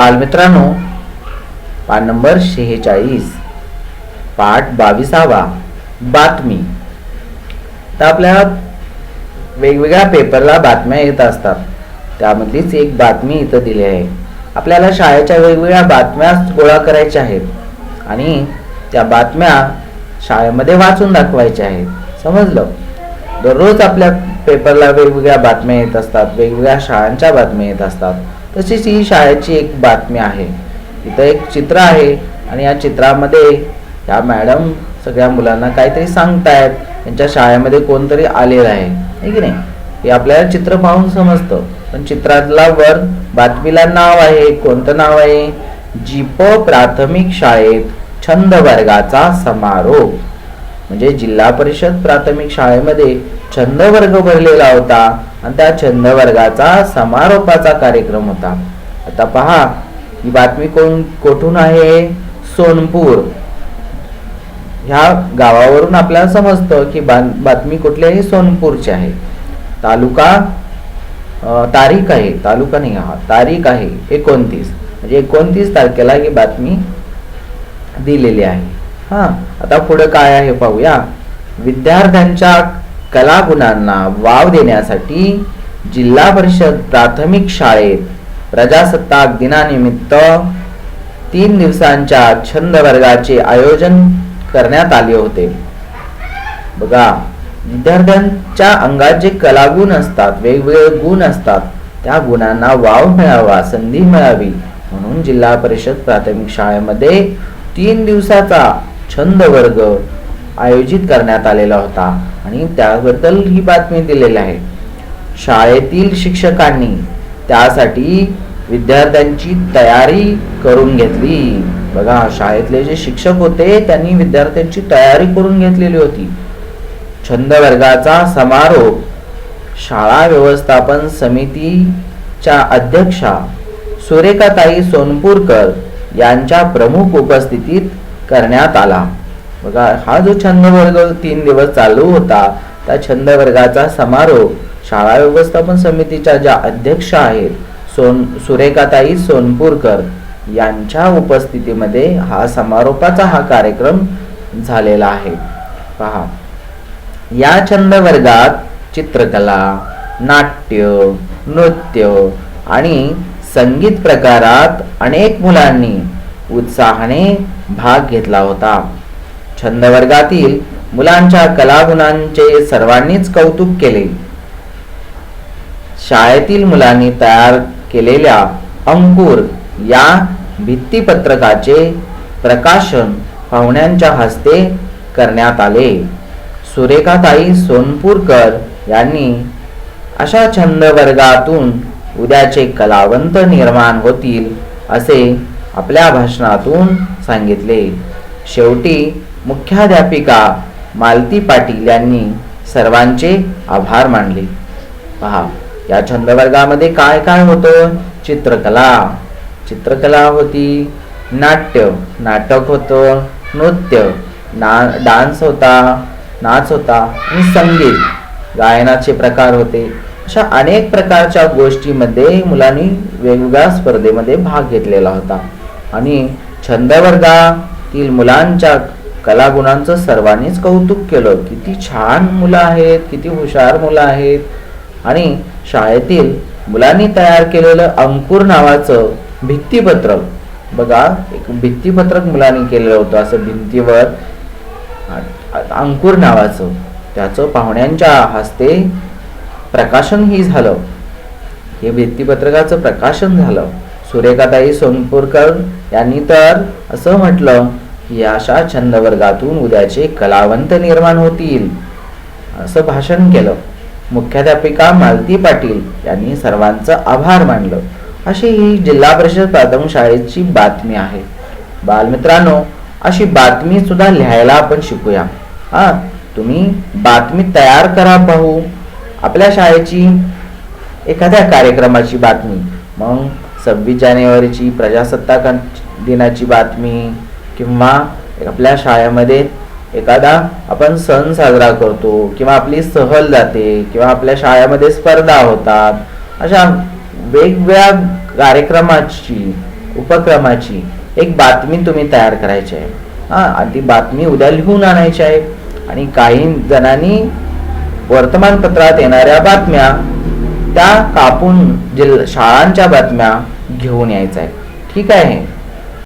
बालमित्रांनो पान नंबर शेहेचाळीस पाठ बावीसावा बातमी. तर आपल्या वेगवेगळ्या पेपरला बातम्या येत असतात. त्यामधलीच एक बातमी इथं दिली आहे. आपल्याला शाळेच्या वेगवेगळ्या बातम्या गोळा करायच्या आहेत आणि त्या बातम्या शाळेमध्ये वाचून दाखवायच्या आहेत. समजलं? दररोज आपल्या पेपरला वेगवेगळ्या बातम्या येत असतात वेगवेगळ्या शाळांच्या बातम्या येत असतात. तशीच ही शाळेची एक बातमी आहे. इथं एक चित्र आहे आणि या चित्रामध्ये या मॅडम सगळ्या मुलांना काहीतरी सांगतायत. त्यांच्या शाळेमध्ये कोणतरी आलेलं आहे. की नाही? हे आपल्याला चित्र पाहून समजतं. पण चित्रातला वर बातमीला नाव आहे. कोणतं नाव आहे? जीप प्राथमिक शाळेत छंद वर्गाचा समारोप. म्हणजे जिल्हा परिषद प्राथमिक शाळेमध्ये छंद वर्ग भरलेला होता. आणि त्या छंद वर्गाचा समारोपाचा कार्यक्रम होता. आता पहा ही बातमी कोण कोठून आहे? सोनपूर. ह्या गावावरून आपल्याला समजतं की बातमी कुठली आहे सोनपूरची आहे. तालुका तारीख आहे तालुका नाही हा तारीख आहे एकोणतीस. म्हणजे एकोणतीस तारखेला ही बातमी दिलेली आहे. हा आता पुढे काय आहे पाहूया. विद्यार्थ्यांच्या कलागुणांना वाव देण्यासाठी जिल्हा परिषद प्राथमिक शाळेत प्रजासत्ताक दिनानिमित्त तीन दिवसांच्या छंद वर्गाचे आयोजन करण्यात आले होते. बघा विद्यार्थ्यांच्या अंगात जे कलागुण असतात वेगवेगळे गुण असतात त्या गुणांना वाव मिळावा संधी मिळावी म्हणून जिल्हा परिषद प्राथमिक शाळेमध्ये तीन दिवसाचा छंद वर्ग आयोजित करण्यात आलेला होता. आणि त्याबद्दल ही बातमी दिलेली आहे. शाळेतील शिक्षकांनी त्यासाठी विद्यार्थ्यांची तयारी करून घेतली. बघा शाळेतले जे शिक्षक होते त्यांनी विद्यार्थ्यांची तयारी करून घेतलेली होती. छंद वर्गाचा समारोप शाळा व्यवस्थापन समितीच्या अध्यक्षा सुरेखाताई सोनपूरकर यांच्या प्रमुख उपस्थितीत करण्यात आला. बघा हा जो छंद वर्ग तीन दिवस चालू होता त्या छंद वर्गाचा समारोप शाळा व्यवस्थापन समितीच्या ज्या अध्यक्ष आहेत सोन सुरेखाताई सोनपूरकर यांच्या उपस्थितीमध्ये हा समारोपाचा हा कार्यक्रम झालेला आहे. पहा. या छंद वर्गात चित्रकला नाट्य नृत्य आणि संगीत प्रकारात अनेक मुलांनी उत्साहाने भाग घेतला होता. छंद वर्गातील मुलांच्या कलागुणांचे सर्वांनीच कौतुक केले. शाळेतील मुलांनी तयार केलेल्या अंकुर या भित्तीपत्रकाचे प्रकाशन पाहुण्यांच्या हस्ते करण्यात आले. सुरेखाताई सोनपूरकर यांनी अशा छंद वर्गातून उद्याचे कलावंत निर्माण होतील असे आपल्या भाषणातून सांगितले. शेवटी मुख्याध्यापिका मालती पाटील यांनी सर्वांचे आभार मानले. पहा या छंद वर्गामध्ये काय काय होतं? चित्रकला. चित्रकला होती नाट्य. नाटक होतं नृत्य. ना डान्स होता नाच होता आणि संगीत. गायनाचे प्रकार होते. अशा अनेक प्रकारच्या गोष्टीमध्ये मुलांनी वेगवेगळ्या स्पर्धेमध्ये भाग घेतलेला होता. आणि छंद वर्गातील मुलांच्या कलागुणांचं सर्वांनीच कौतुक केलं. किती छान मुलं आहेत किती हुशार मुलं आहेत. आणि शाळेतील मुलांनी तयार केलेलं अंकुर नावाचं भित्तीपत्रक. बघा एक भित्तीपत्रक मुलांनी केलेलं होतं असं भिंतीवर. अंकुर नावाचं. त्याचं पाहुण्यांच्या हस्ते प्रकाशन ही झालं. हे भित्तीपत्रकाचं प्रकाशन झालं. सुरेखाताई सोनपूरकर यांनी तर असं म्हटलं या अशा छंद वर्गातून उद्याचे कलावंत निर्माण होतील. असं भाषण केलं. मुख्याध्यापिका मालती पाटील यांनी सर्वांचं आभार मानलं. अशी ही जिल्हा परिषद प्राथमिक शाळेची बातमी आहे. बालमित्रांनो अशी बातमी सुद्धा लिहायला आपण शिकूया. हा तुम्ही बातमी तयार करा पाहू. आपल्या शाळेची एखाद्या कार्यक्रमाची बातमी. मग सव्वीस जानेवारीची प्रजासत्ताक दिनाची बातमी. किंवा आपल्या शाळेमध्ये एखादा आपण सण साजरा करतो किंवा आपली सहल जाते किंवा आपल्या शाळेमध्ये स्पर्धा होतात अशा वेगवेगळ्या कार्यक्रमाची उपक्रमाची एक बातमी तुम्ही तयार करायची आहे. हां आणि ती बातमी उद्या लिहून आणायची आहे. आणि काही जणांनी वर्तमानपत्रात येणाऱ्या बातम्या त्या कापून जिल्हा शाळांच्या बातम्या घेऊन यायच्या आहे ठीक आहे?